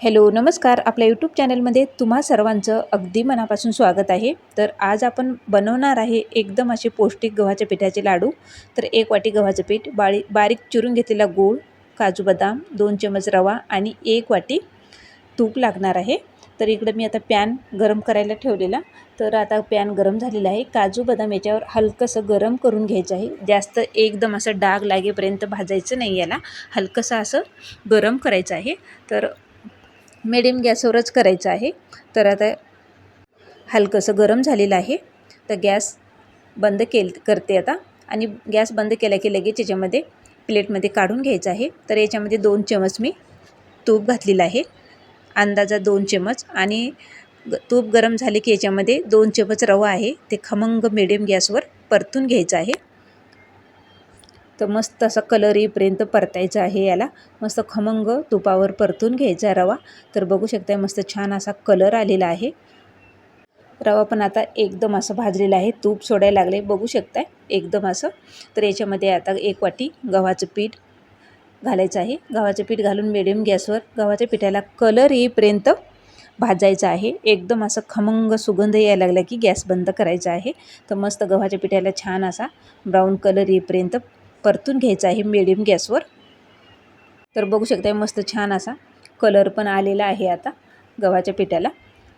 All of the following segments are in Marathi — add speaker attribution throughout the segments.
Speaker 1: हॅलो नमस्कार. आपल्या यूट्यूब चॅनलमध्ये तुम्हा सर्वांचं अगदी मनापासून स्वागत आहे. तर आज आपण बनवणार आहे एकदम असे पौष्टिक गव्हाच्या पिठाचे लाडू. तर एक वाटी गव्हाचं पीठ बाळी बारीक चिरून घेतलेला गूळ काजू बदाम दोन चमच रवा आणि एक वाटी तूप लागणार आहे. तर इकडं मी आता पॅन गरम करायला ठेवलेला. तर आता पॅन गरम झालेला आहे. काजू बदाम याच्यावर हलकंसं गरम करून घ्यायचं आहे. जास्त एकदम असं डाग लागेपर्यंत भाजायचं नाही याला. हलकंसं असं गरम करायचं आहे. तर मिडियम गॅसवरच करायचं आहे. तर आता हलकंसं गरम झालेलं आहे. तर गॅस बंद केल करते आता. आणि गॅस बंद केला की लगेच याच्यामध्ये प्लेटमध्ये काढून घ्यायचं आहे. तर याच्यामध्ये दोन चमच मी तूप घातलेलं आहे. अंदाजा दोन चमच. आणि ग तूप गरम झाले की याच्यामध्ये दोन चमच रवा आहे. ते खमंग मिडियम गॅसवर परतून घ्यायचं आहे. तर मस्त असा कलर येईपर्यंत परतायचा आहे याला. मस्त खमंग तुपावर परतून घ्यायचा रवा. तर बघू शकताय मस्त छान असा कलर आलेला आहे. रवा पण आता एकदम असं भाजलेला आहे. तूप सोडायला लागले. बघू शकताय एकदम असं. तर याच्यामध्ये आता एक वाटी गव्हाचं पीठ घालायचं आहे. गव्हाचं पीठ घालून मिडियम गॅसवर गव्हाच्या पिठाला कलर येईपर्यंत भाजायचं आहे. एकदम असं खमंग सुगंध यायला लागला की गॅस बंद करायचा आहे. तर मस्त गव्हाच्या पिठाला छान असा ब्राऊन कलर येईपर्यंत परतून घ्यायचा आहे मिडियम गॅसवर. तर बघू शकता मस्त छान असा कलर पण आलेला आहे आता गव्हाच्या पिठाला.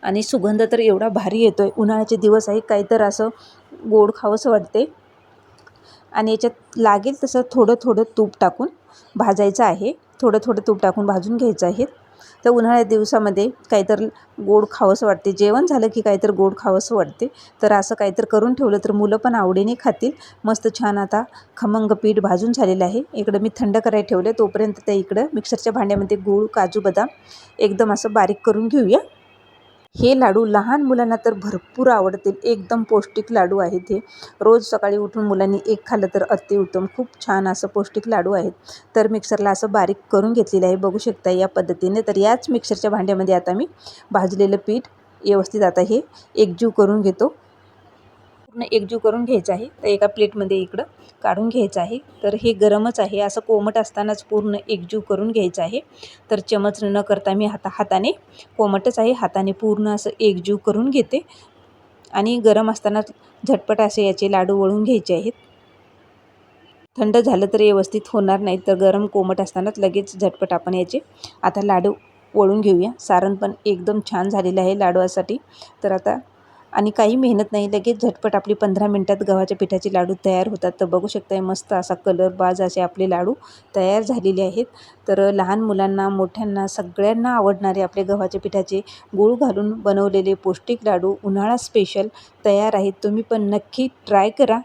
Speaker 1: आणि सुगंध तर एवढा भारी येतो आहे उन्हाळ्याचे दिवस आहे काहीतर असं गोड खावंसं वाटते आणि याच्यात लागेल तसं थोडं थोडं तूप टाकून भाजायचं आहे. थोडं थोडं तूप टाकून भाजून घ्यायचं आहे. तर उन्हाळ्या दिवसामध्ये काहीतर गोड खावंसं वाटते. जेवण झालं की काहीतर गोड खावंसं वाटते. तर असं काहीतर करून ठेवलं तर मुलं पण आवडीने खातील. मस्त छान आता खमंग पीठ भाजून झालेलं आहे. इकडं मी थंड करायला ठेवलं तोपर्यंत त्या इकडं मिक्सरच्या भांड्यामध्ये गूळ काजू बदाम एकदम असं बारीक करून घेऊया. हे लाडू लहान मुलांना तर भरपूर आवडतील. एकदम पौष्टिक लाडू आहेत हे. रोज सकाळी उठून मुलांनी एक खाल्लं तर अतिउत्तम. खूप छान असं पौष्टिक लाडू आहेत. तर मिक्सरला असं बारीक करून घेतलेलं आहे. बघू शकता या पद्धतीने. तर याच मिक्सरच्या भांड्यामध्ये आता मी भाजलेलं पीठ व्यवस्थित आता हे एकजीव करून घेतो. पूर्ण एकजीव करून घ्यायचं आहे. तर एका प्लेटमध्ये इकडं काढून घ्यायचं आहे. तर हे गरमच आहे. असं कोमट असतानाच पूर्ण एकजीव करून घ्यायचं आहे. तर चमच न करता मी हाता हाताने कोमटच आहे. हाताने पूर्ण असं एकजीव करून घेते. आणि गरम असताना झटपट असे याचे लाडू वळून घ्यायचे आहेत. थंड झालं तर व्यवस्थित होणार नाही. तर गरम कोमट असतानाच लगेच झटपट आपण याचे आता लाडू वळून घेऊया. सारण पण एकदम छान झालेलं आहे लाडवासाठी तर आता आणि काही मेहनत नाही लगेच झटपट आपली पंधरा मिनटात गव्हाच्या पिठाचे लाडू तयार होतात. तर बघू शकताय मस्त असा कलर बाज असे आपले लाडू तयार झालेले आहेत. तर लहान मुलांना मोठ्यांना सगळ्यांना आवडणारे आपले गव्हाच्या पिठाचे गूळ घालून बनवलेले पौष्टिक लाडू उन्हाळा स्पेशल तयार आहेत. तुम्ही पण नक्की ट्राय करा.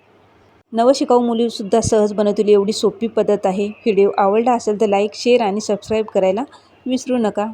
Speaker 1: नवशिकाऊ मुलीसुद्धा सहज बनवतील एवढी सोपी पद्धत आहे. व्हिडिओ आवडला असेल तर लाईक शेअर आणि सबस्क्राईब करायला विसरू नका.